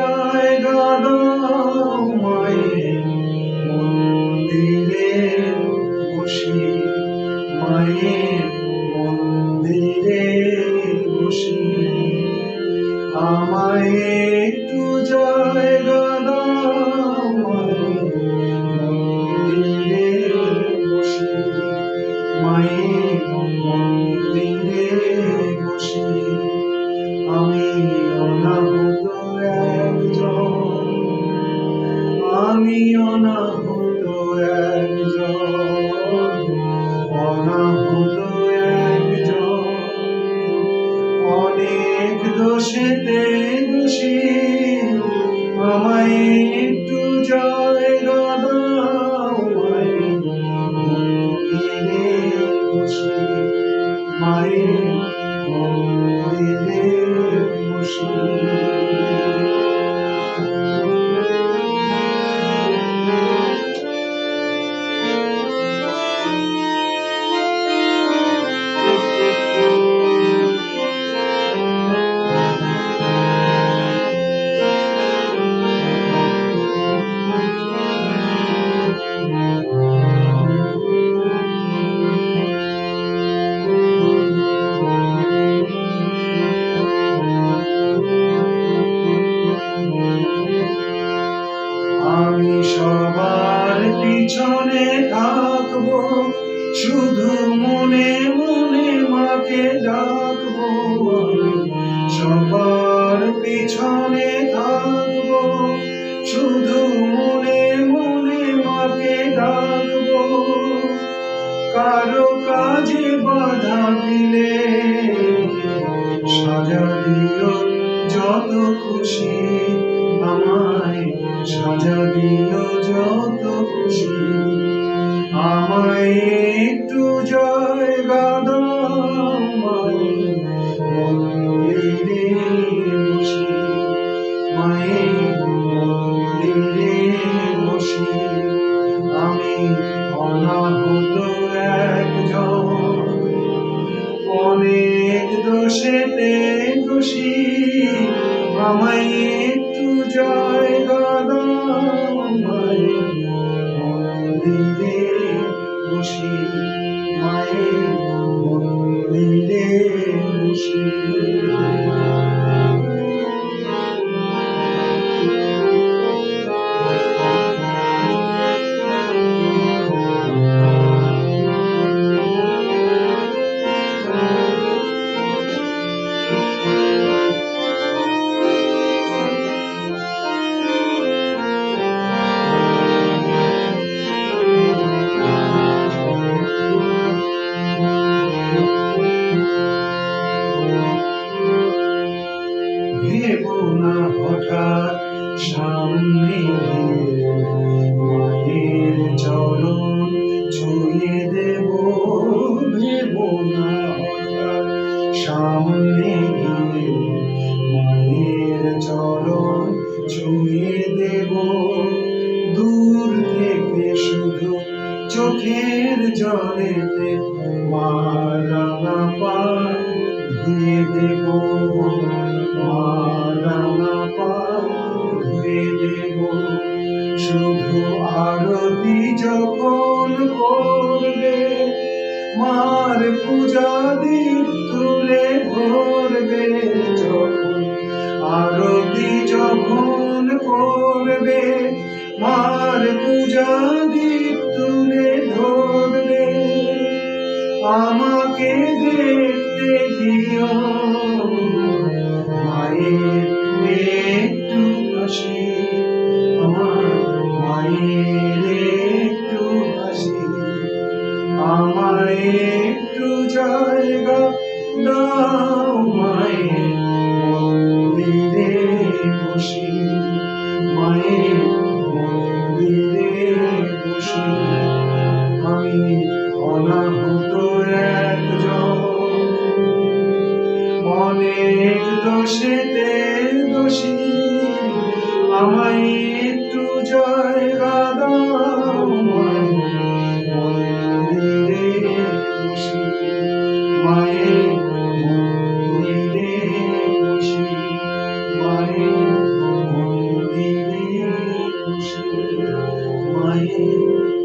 Jai Gada আমিও অনাহুত একজন। অনাহুত একজন অনেক দোষেতে দোষী আমায় একটু জয় মায়ের খুশি মনে মনে মাকে ডাকবো সবার পিছনে দোষেতে দোষী। আমায় সামনে মায়ের চরণ ছুঁয়ে দেব ভেবো না সামনে মায়ের চরণ ছুঁয়ে দেব। দূর থেকে শুধু চোখের জলেতে মা রাঙা পা ধুয়ে দেব। মা আরতি যখন করবে, মার পূজা তুলে ধরবে। যখন আরতি যখন করবে, মার পূজা দীপ তুলে ধরবে। আমাকে আমায় একটু জায়গা দাও মায়ের মন্দিরে বসি। মায়ের মন্দিরে বসি। আমি অনাহত একজন। অনেক দোষেতে দোষী। আমায় Amen.